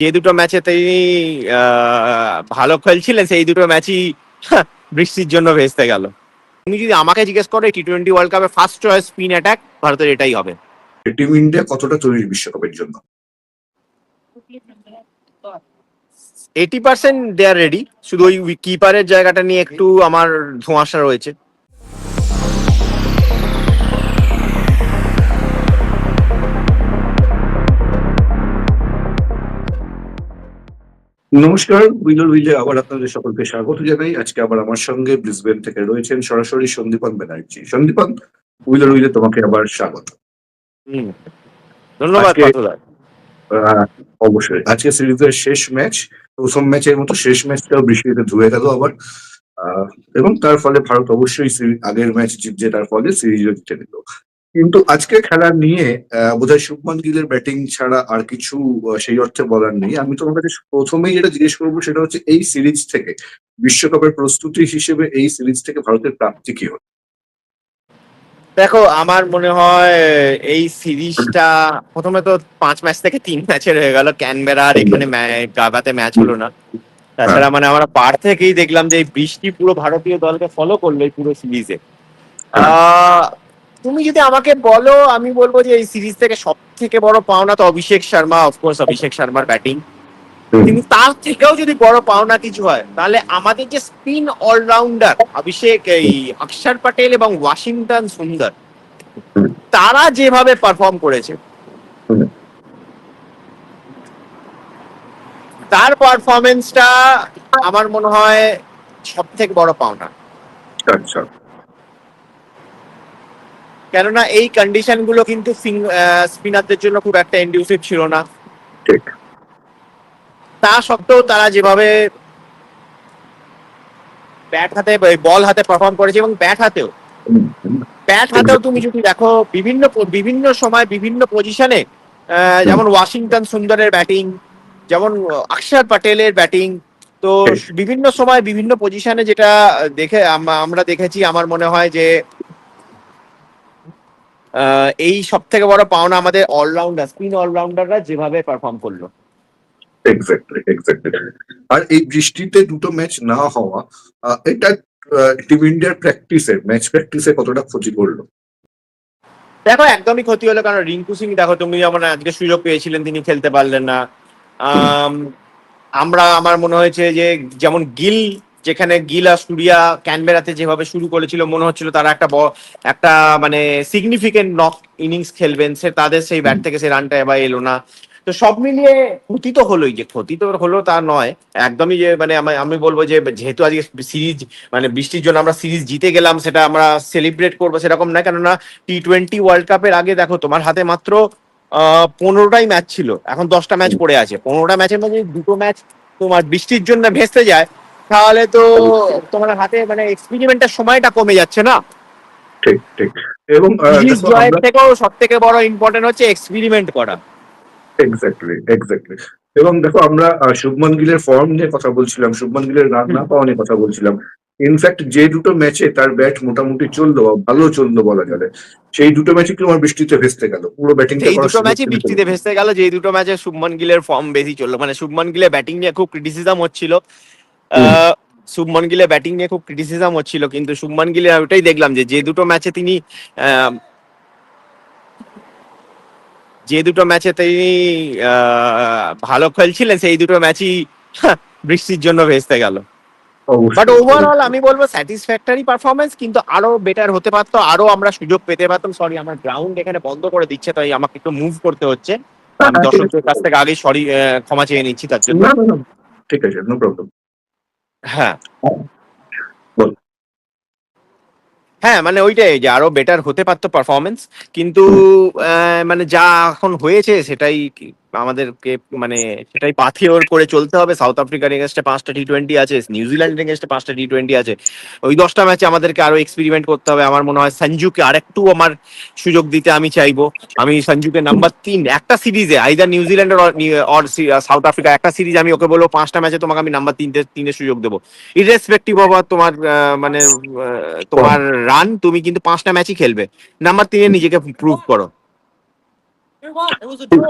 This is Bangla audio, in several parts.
যে দুটো ম্যাচে তিনি ভালো খেলছিলেন সেই দুটো ম্যাচই বৃষ্টির জন্য ভেস্তে গেল। তুমি যদি আমাকে জিজ্ঞেস করো টি টোয়েন্টি ওয়ার্ল্ড কাপে ফার্স্ট চয়েস স্পিন অ্যাটাক ভারতের এটাই হবে। টিম ইন্ডিয়া কতটা তৈরি বিশ্বকাপের জন্য? এইটি পার্সেন্ট দে আর রেডি শুধু ওই কিপারের জায়গাটা নিয়ে একটু আমার ধোঁয়াশা রয়েছে। নমস্কার উইলর উইলে আবার আপনাদের সকলকে স্বাগত জানাই। আজকে আবার আমার সঙ্গে ব্রিসবেন থেকে রয়েছেন সরাসরি সন্দীপন ব্যানার্জি। সন্দীপন উইলর উইলে তোমাকে আবার স্বাগত। ধন্যবাদ অবশ্যই। আজকে সিরিজের শেষ ম্যাচ প্রথম ম্যাচের মতো শেষ ম্যাচটাও বৃষ্টিতে ধুয়ে গেল আবার। আহ, এবং তার ফলে ভারত অবশ্যই আগের ম্যাচ জেতার ফলে সিরিজও জিতে নিল। কিন্তু আজকে খেলা নিয়ে বোধহয় শুভমান গিলের ব্যাটিং ছাড়া আর কিছু সেই অর্থে বলার নেই। আমি তোমার কাছে প্রথমেই যেটা জিজ্ঞেস করব সেটা হচ্ছে এই সিরিজ থেকে বিশ্বকাপের প্রস্তুতি হিসেবে এই সিরিজ থেকে ভারতের প্রাপ্তি কি হলো? দেখো আমার মনে হয় এই সিরিজটা প্রথমে তো পাঁচ ম্যাচ থেকে তিন ম্যাচের হয়ে গেল। ক্যানবেরা আর এখানে গাবাতে ম্যাচ হলো না। তাছাড়া মানে আমরা পার থেকেই দেখলাম যে এই বৃষ্টি পুরো ভারতীয় দলকে ফলো করল এই পুরো সিরিজে। তুমি যদি আমাকে বলো আমি বলব যে এই সিরিজ থেকে সব থেকে বড় পাওনা তো অভিষেক শর্মা অফকোর্স অভিষেক শর্মার ব্যাটিং কিন্তু তার থেকেও যদি বড় পাওনা কিছু হয় তাহলে আমাদের যে স্পিন অলরাউন্ডার অভিষেক এই অক্ষর পটেল এবং ওয়াশিংটন সুন্দর তারা যেভাবে পারফর্ম করেছে। তার পারফরমেন্সটা আমার মনে হয় সব থেকে বড় পাওনা। আচ্ছা। কেননা এই কন্ডিশনগুলো কিন্তু স্পিনারদের জন্য খুব একটা ইন্ডিউসিভ ছিল না। ঠিক। তা সত্ত্বেও তারা যেভাবে ব্যাট হাতে বল হাতে পারফর্ম করেছে এবং ব্যাট হাতেও। ব্যাট হাতেও তুমি যদি দেখো বিভিন্ন বিভিন্ন সময় বিভিন্ন পজিশনে যেমন ওয়াশিংটন সুন্দরের ব্যাটিং যেমন অক্ষর পটেলের ব্যাটিং তো বিভিন্ন সময় বিভিন্ন পজিশনে যেটা দেখে আমরা দেখেছি আমার মনে হয় যে এই সব থেকে বড় পাওনা আমাদের অলরাউন্ডার স্পিন অলরাউন্ডাররা যেভাবে পারফর্ম করল। এক্স্যাক্টলি এক্স্যাক্টলি আর এই বৃষ্টিতে দুটো ম্যাচ না হওয়া এটা টিম ইন্ডিয়ার প্র্যাকটিসে ম্যাচ প্র্যাকটিসে কতটা ক্ষতি করল? দেখো একদমই ক্ষতি হলো কারণ রিঙ্কু সিং দেখো তুমি যেমন আজকে সুযোগ পেয়েছিলেন তিনি খেলতে পারলেন না। আম, আমরা আমার মনে হয়েছে যে যেমন গিল যেখানে গিল সুরিয়া ক্যানবেরাতে যেভাবে শুরু করেছিল মনে হচ্ছিল তারা একটা একটা মানে সিগনিফিকেন্ট নক ইনিংস খেলবেন। সে তাদের সেই ব্যাট থেকে সেই রানটা এবার এলো না। তো সব মিলিয়ে ক্ষতি তো হলোই যে ক্ষতি তো হলো তা নয়। একদমই যে মানে আমি- বলব যে যেহেতু আজকে সিরিজ মানে বৃষ্টির জন্য আমরা সিরিজ জিতে গেলাম সেটা আমরা সেলিব্রেট করব সেরকম না কেননা টি টোয়েন্টি ওয়ার্ল্ড কাপের আগে দেখো তোমার হাতে মাত্র আহ, পনেরোটাই ম্যাচ ছিল। এখন দশটা ম্যাচ পড়ে আছে। পনেরোটা ম্যাচের মধ্যে দুটো ম্যাচ তোমার বৃষ্টির জন্য ভেস্তে যায়। তাহলে তো তোমার হাতে মানে এক্সপেরিমেন্টের সময়টা কমে যাচ্ছে না? ঠিক ঠিক। এবং জয়ের থেকেও সব থেকে বড় ইম্পর্টেন্ট হচ্ছে এক্সপেরিমেন্ট করা। এক্স্যাক্টলি এক্স্যাক্টলি এবং দেখো আমরা শুভমান গিলের ফর্ম নিয়ে কথা বলছিলাম শুভমান গিলের রান না পাওয়া নিয়ে কথা বলছিলাম। ইনফ্যাক্ট যে দুটো ম্যাচে তার ব্যাট মোটামুটি চলল ভালো চলল বলা যাবে সেই দুটো ম্যাচে কি আমার বৃষ্টিতে ভেস্তে গেল। পুরো ব্যাটিং এই দুটো ম্যাচই বৃষ্টিতে ভেস্তে গেল যে দুটো ম্যাচে শুভমান গিলের ফর্ম বেশি চলল। মানে শুভমান গিলের ব্যাটিং নিয়ে খুব ক্রিটিসিজম হচ্ছিল। শুভমান গিলে ব্যাটিং নিয়ে খুব ক্রিটিসিজম হচ্ছিল কিন্তু শুভমান গিলে ওটাই দেখলাম যে যে দুটো ম্যাচে তিনি যে দুটো ম্যাচে তিনি ভালো খেলছিলেন সেই দুটো ম্যাচই হ্যাঁ, বৃষ্টির জন্য ভেস্তে গেল। বাট ওভারঅল আমি বলব স্যাটিসফ্যাক্টরি পারফরমেন্স কিন্তু আরও বেটার হতে পারতো আরও আমরা সুযোগ পেতে পারতাম। সরি আমার গ্রাউন্ড এখানে বন্ধ করে দিচ্ছে তাই আমাকে একটু মুভ করতে হচ্ছে। আমি দর্শকদের কাছ থেকে আগে সরি ক্ষমা চেয়ে নিচ্ছি তার জন্য। ঠিক আছে নো প্রবলেম হ্যাঁ। হ্যাঁ মানে ওইটাই যে আরও বেটার হতে পারতো পারফরমেন্স কিন্তু আহ, মানে যা এখন হয়েছে সেটাই কি- আমাদেরকে মানে সেটাই পাথেওর করে চলতে হবে। সাউথ আফ্রিকার এগেনস্টে পাঁচটা টি টোয়েন্টি আছে নিউজিল্যান্ডের এগেনস্টে পাঁচটা টি টোয়েন্টি আছে। ওই দশটা ম্যাচে আমাদেরকে আরও এক্সপেরিমেন্ট করতে হবে। আমার মনে হয় সঞ্জুকে আরেকটু আমার সুযোগ দিতে আমি চাইব। আমি সঞ্জুকে নাম্বার তিন, একটা সিরিজে either New Zealand or South Africa একটা সিরিজ আমি ওকে বলব, পাঁচটা ম্যাচে তোমাকে আমি নাম্বার তিনটে তিনের সুযোগ দেবো। ইরেসপেক্টিভ অফ তোমার মানে তোমার রান তুমি কিন্তু পাঁচটা ম্যাচই খেলবে। নাম্বার তিনে নিজেকে প্রুভ করো। ঠিক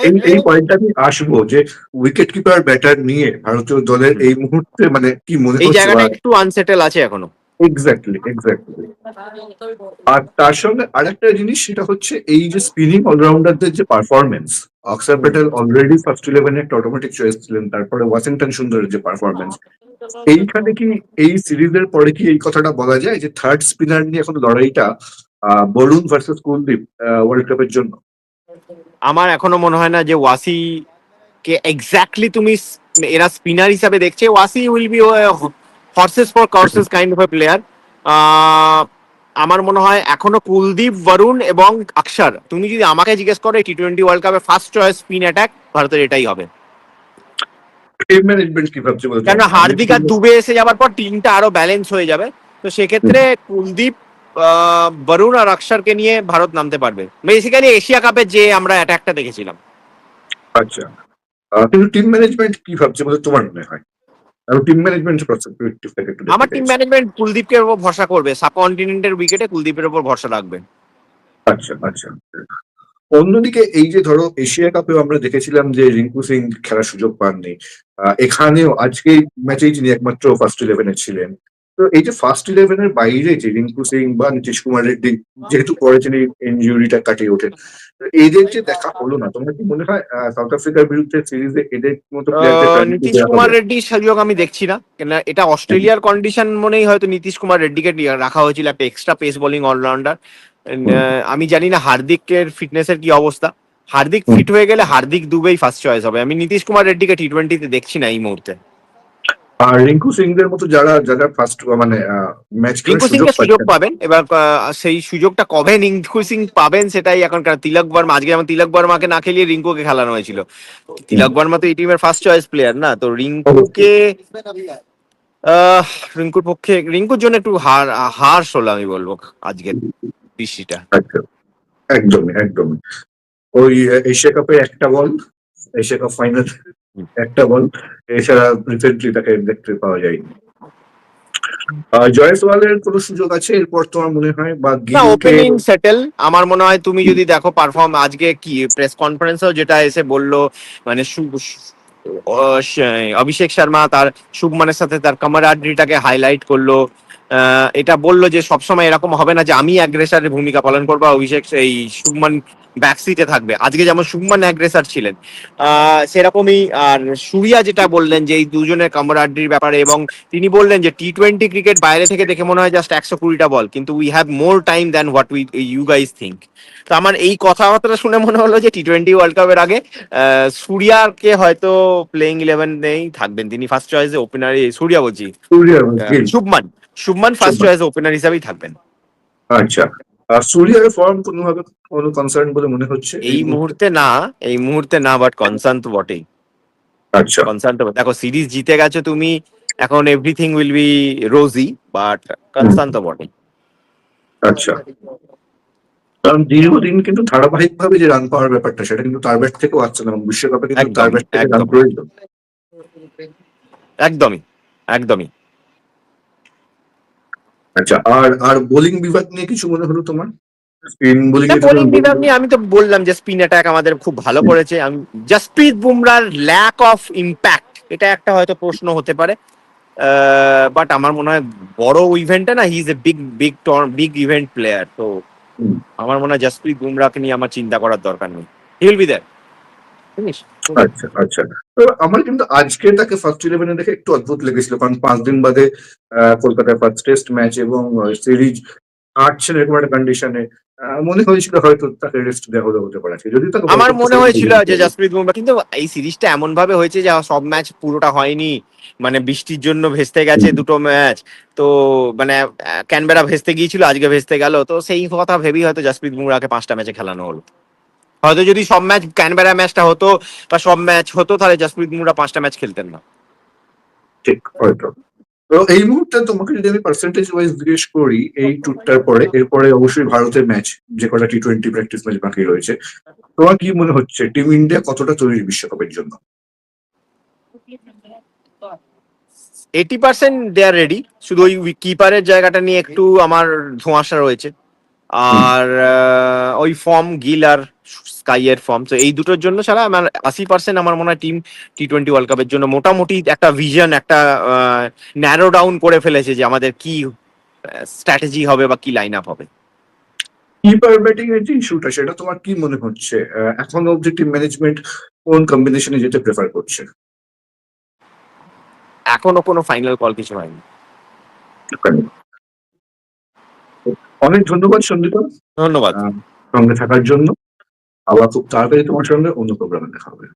এই এই পয়েন্টটা আমি আসব যে উইকেট কিপার ব্যাটার নিয়ে ভারতীয় দলের এই মুহূর্তে মানে কি মনে এই জায়গাটা একটু আনসেটেল আছে এখনও। এক্স্যাক্টলি এক্স্যাক্টলি আর তার সঙ্গে আরেকটা জিনিস সেটা হচ্ছে এই যে স্পিনিং অলরাউন্ডারদের যে performance Axar Patel already first ইলেভেনে একটা অটোমেটিক চয়েস ছিলেন তারপরে ওয়াশিংটন সুন্দরের যে পারফরমেন্স এইখানে কি এই সিরিজের পরে কি এই কথাটা বলা যায় যে থার্ড স্পিনার নিয়ে এখন লড়াইটা বরুণ ভার্সেস কুলদীপ ওয়ার্ল্ড কাপের জন্য? আমার এখনও মনে হয় না যে ওয়াসি কে এক্স্যাক্টলি তুমি এরা স্পিনার হিসাবে দেখছে। Wasi will be horses for courses kind of a player আমার মনে হয় এখনও কুলদীপ বরুণ এবং অক্ষর তুমি যদি আমাকে জিজ্ঞেস করো টি টোয়েন্টি ওয়ার্ল্ড কাপে ফার্স্ট চয়েস স্পিন অ্যাটাক ভারতের এটাই হবে। কেন হার্দিক আর দুবে এসে যাবার পর টিমটা আরও ব্যালেন্স হয়ে যাবে। তো সেক্ষেত্রে কুলদীপ বরুণ আর অক্ষরকে নিয়ে ভারত নামতে পারবে। বেসিক্যালি এশিয়া কাপে যে আমরা অ্যাটাকটা দেখেছিলাম। আচ্ছা। কিন্তু টিম ম্যানেজমেন্ট কি ভাবছে বলে তোমার মনে হয়? আমি টিম ম্যানেজমেন্ট আমার টিম। ম্যানেজমেন্ট কুলদীপকে উপর ভরসা করবে। সাবকন্টিনেন্টের উইকেটে কুলদীপের উপর ভরসা রাখবে আচ্ছা আচ্ছা। অন্যদিকে এই যে ধরো এশিয়া কাপেও আমরা দেখেছিলাম যে রিঙ্কু সিং খেলার সুযোগ পাননি। এখানেও আজকে ম্যাচেই তিনি একমাত্র ফার্স্ট ইলেভেনে ছিলেন তো এই যে ফার্স্ট ইলেভেনের বাইরে যে রিঙ্কু সিং বা নীতিশ কুমার রেড্ডি যেহেতু পরে তিনি ইনজুরিটা কাটিয়ে ওঠেন তো এদের যে দেখা হলো না তোমার কি মনে হয় সাউথ আফ্রিকার বিরুদ্ধে সিরিজে এদের মতো নীতিশ কুমার রেড্ডি সুযোগ আমি দেখছি না কেন এটা অস্ট্রেলিয়ার কন্ডিশন মনেই হয়তো নীতিশ কুমার রেড্ডিকে রাখা হয়েছিল একটা এক্সট্রা পেস বোলিং অলরাউন্ডার আমি জানি না হার্দিকের ফিটনেসের কি অবস্থা। হার্দিক ফিট হয়ে গেলে হার্দিক দুবেই ফার্স্ট চয়েস হবে। আমি নীতিশ কুমার রেড্ডিকে টি টোয়েন্টিতে দেখছি না এই মুহূর্তে। আর রিঙ্কু সিং দের মতো যারা যারা ফার্স্ট মানে ম্যাচ রিঙ্কু সিং সুযোগ পাবেন। এবার সেই সুযোগটা কবে রিঙ্কু সিং পাবেন সেটাই এখন কারণ তিলক বর্মা আজকে যেমন তিলক বর্মাকে না খেলিয়ে রিঙ্কুকে খেলানো হয়েছিল। তিলক বর্মা তো এই টিমের ফার্স্ট চয়েস প্লেয়ার না। তো রিঙ্কুকে রিঙ্কুর পক্ষে রিঙ্কুর জন্য একটু হার হার্স হলো আমি বলব আজকের বৃষ্টিটা আচ্ছা। একদমই একদমই। ওই এশিয়া কাপে একটা বল এশিয়া কাপ ফাইনাল। একটা বল এছাড়া রিসেন্টলি তাকে দেখতে পাওয়া যায়নি। জয়সওয়ালের কোনো সুযোগ আছে? এরপর তোমার মনে হয় বা ওপেনিং সেটেল আমার মনে হয় তুমি যদি দেখো পারফর্ম আজকে কি প্রেস কনফারেন্সেও যেটা এসে বলল মানে অভিষেক শর্মা তার শুভমানের সাথে তার কামারাড্রিটাকে হাইলাইট করল। আহ, এটা বলল যে সবসময় এরকম হবে না যে আমি অ্যাগ্রেসারের ভূমিকা পালন করব অভিষেক এই শুভমান ব্যাকসিটে থাকবে। আজকে যেমন শুভমান অ্যাগ্রেসার ছিলেন আহ, সেরকমই আর সুরিয়া যেটা বললেন যে এই দুজনের কামারাড্রির ব্যাপারে এবং তিনি বললেন যে টি টোয়েন্টি ক্রিকেট বাইরে থেকে দেখে মনে হয় জাস্ট একশো কুড়িটা বল কিন্তু we have more time than what we you guys think তো আমার এই কথাবার্তা শুনে মনে হলো যে টি টোয়েন্টি ওয়ার্ল্ড কাপের আগে সূর্যাকে হয়তো প্লেইং ইলেভেন নেই থাকবেন তিনি ফার্স্ট চয়েসে ওপেনার সুরিয়া বলছি। শুভমান শুভমান ফার্স্ট। চয়েসে ওপেনার হিসাবেই থাকবেন। আচ্ছা। আর সূর্যের ফর্ম কোনোভাবে কোনো কনসার্ন বলে মনে হচ্ছে? এই মুহূর্তে না এই মুহূর্তে না বাট কনসার্ন তো বটেই। আচ্ছা। কনসার্ন তো দেখো সিরিজ জিতে গেছো তুমি এখন everything will be rosy but concern তো বটেই। আচ্ছা। কারণ দীর্ঘদিন কিন্তু ধারাবাহিক ভাবে যে রান পাওয়ার ব্যাপারটা সেটা কিন্তু তার ব্যাট থেকেও আসছে না বিশ্বকাপে কিন্তু তার ব্যাট থেকে রান প্রয়োজন। একদমই একদমই। আচ্ছা আর আর বোলিং বিভাগ নিয়ে কিছু মনে হলো তোমার? স্পিন বোলিং বোলিং বিভাগ নিয়ে আমি তো বললাম যে স্পিন অ্যাটাক আমাদের খুব ভালো করেছে। আমি জসপ্রীত বুমরার ল্যাক অফ ইম্প্যাক্ট এটা একটা হয়তো প্রশ্ন হতে পারে। বাট আমার মনে হয় বড় ইভেন্টে না he is a big big big event player তো আমার মনে হয় জসপ্রীত বুমরাকে নিয়ে আমার চিন্তা করার দরকার নেই। হি উইল বি আচ্ছা আচ্ছা। তো আমার কিন্তু আজকে তাকে ফার্স্ট ইলেভেনে দেখে একটু অদ্ভুত লেগেছিল কারণ পাঁচ দিন বাদে আহ, কলকাতায় ফার্স্ট টেস্ট ম্যাচ এবং সিরিজ আটছেন এরকম একটা কন্ডিশনে মনে হয়েছিল হয়তো তাকে রেস্ট দেওয়া হলে হতে পারে যদি আমার মনে হয়েছিল যে। জসপ্রীত বুমরা কিন্তু এই সিরিজটা এমন ভাবে হয়েছে যে সব ম্যাচ পুরোটা হয়নি মানে বৃষ্টির জন্য ভেস্তে গেছে দুটো ম্যাচ তো মানে ক্যানবেরা ভেস্তে গিয়েছিল আজকে ভেস্তে গেল। তো সেই কথা ভেবেই হয়তো জসপ্রীত বুমরাকে পাঁচটা ম্যাচে খেলানো হলো। হয়তো যদি সব ম্যাচ ক্যানবেরা ম্যাচটা হতো বা সব ম্যাচ হতো তাহলে জসপ্রীত বুমরা পাঁচটা ম্যাচ খেলতেন না। ঠিক হয়তো। তো এই মুহূর্তে তোমাকে যদি আমি পার্সেন্টেজ ওয়াইজ জিজ্ঞেস করি এই টুরটার পরে এরপরে অবশ্যই ভারতের ম্যাচ যে কটা টি টোয়েন্টি প্র্যাকটিস ম্যাচ বাকি রয়েছে তোমার কি মনে হচ্ছে টিম ইন্ডিয়া কতটা তৈরি বিশ্বকাপের জন্য? এইটি পার্সেন্ট দে আর রেডি শুধু ওই কিপারের জায়গাটা নিয়ে একটু আমার ধোঁয়াশা রয়েছে। আর ওই ফর্ম গিল আর স্কাই এর ফর্ম তো এই দুটোর জন্য ছাড়া আমার আশি পার্সেন্ট আমার মনে হয় টিম টি টোয়েন্টি ওয়ার্ল্ড কাপের জন্য মোটামুটি একটা ভিশন একটা ন্যারো ডাউন করে ফেলেছে যে আমাদের কি স্ট্র্যাটেজি হবে বা কি লাইন আপ হবে কিপার ব্যাটিং এর যে ইস্যুটা সেটা তোমার কি মনে হচ্ছে? এখন অব্দি টিম ম্যানেজমেন্ট কোন কম্বিনেশনে যেতে প্রেফার করছে? এখনও কোনো ফাইনাল কল কিছু হয়নি। অনেক ধন্যবাদ সন্দীপ। ধন্যবাদ। সঙ্গে থাকার জন্য। আবার খুব তাড়াতাড়ি তোমার সঙ্গে অন্য প্রোগ্রামে দেখা হবে।